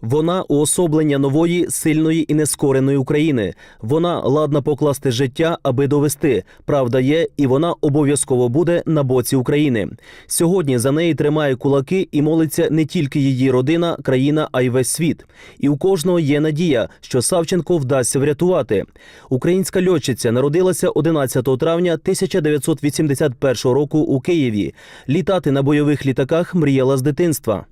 Вона уособлення нової, сильної і нескореної України. Вона ладна покласти життя, аби довести. Правда є, і вона обов'язково буде на боці України. Сьогодні за неї тримає кулаки і молиться не тільки її родина, країна, а й весь світ. І у кожного є надія, що Савченко вдасться врятувати. Українська льотчиця народилася 11 травня 1981 року у Києві. Літати на бойових літаках мріяла з дитинства.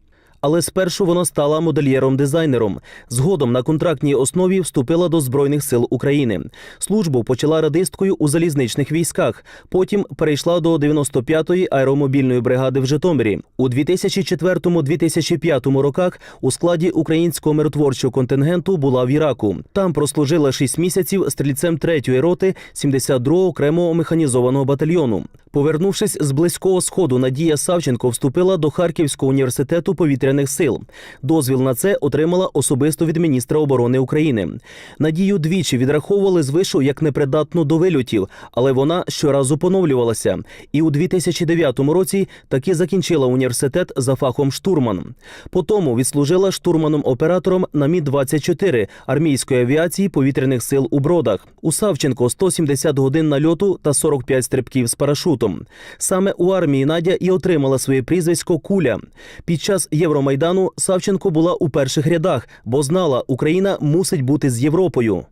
Але спершу вона стала модельєром-дизайнером. Згодом на контрактній основі вступила до Збройних сил України. Службу почала радисткою у залізничних військах. Потім перейшла до 95-ї аеромобільної бригади в Житомирі. У 2004-2005 роках у складі українського миротворчого контингенту була в Іраку. Там прослужила 6 місяців стрільцем 3-ї роти 72-го окремого механізованого батальйону. Повернувшись з близького сходу, Надія Савченко вступила до Харківського університету повітряних сил. Дозвіл на це отримала особисто від міністра оборони України. Надію двічі відраховували з вишу як непридатну до вильотів, але вона щоразу поновлювалася. І у 2009 році таки закінчила університет за фахом штурман. Потому відслужила штурманом-оператором на Мі-24 армійської авіації повітряних сил у Бродах. У Савченко 170 годин нальоту та 45 стрибків з парашутом. Саме у армії Надя і отримала своє прізвисько Куля. Під час Євромайдану Савченко була у перших рядах, бо знала, Україна мусить бути з Європою.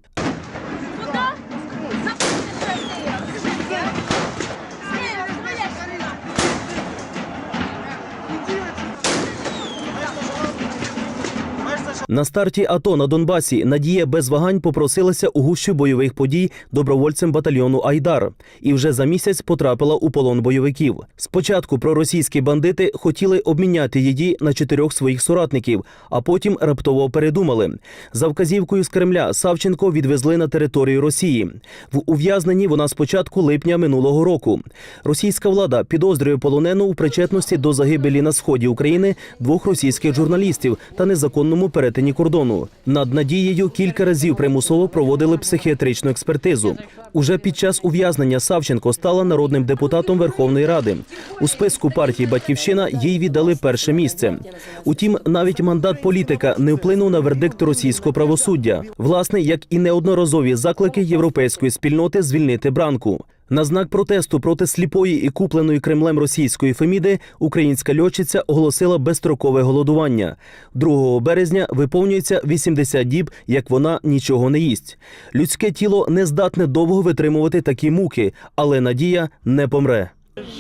На старті АТО на Донбасі Надія без вагань попросилася у гущу бойових подій добровольцем батальйону Айдар і вже за місяць потрапила у полон бойовиків. Спочатку проросійські бандити хотіли обміняти її на чотирьох своїх соратників, а потім раптово передумали. За вказівкою з Кремля Савченко відвезли на територію Росії. В ув'язненні вона з початку липня минулого року. Російська влада підозрює полонену у причетності до загибелі на сході України двох російських журналістів та незаконному перетині кордону. Над надією кілька разів примусово проводили психіатричну експертизу. Уже під час ув'язнення Савченко стала народним депутатом Верховної Ради. У списку партії Батьківщина їй віддали перше місце. Утім, навіть мандат політика не вплинув на вердикт російського правосуддя. Власне, як і неодноразові заклики європейської спільноти звільнити бранку. На знак протесту проти сліпої і купленої Кремлем російської Феміди українська льотчиця оголосила безстрокове голодування. 2 березня виповнюється 80 діб, як вона нічого не їсть. Людське тіло не здатне довго витримувати такі муки, але надія не помре.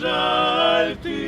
жаль ти.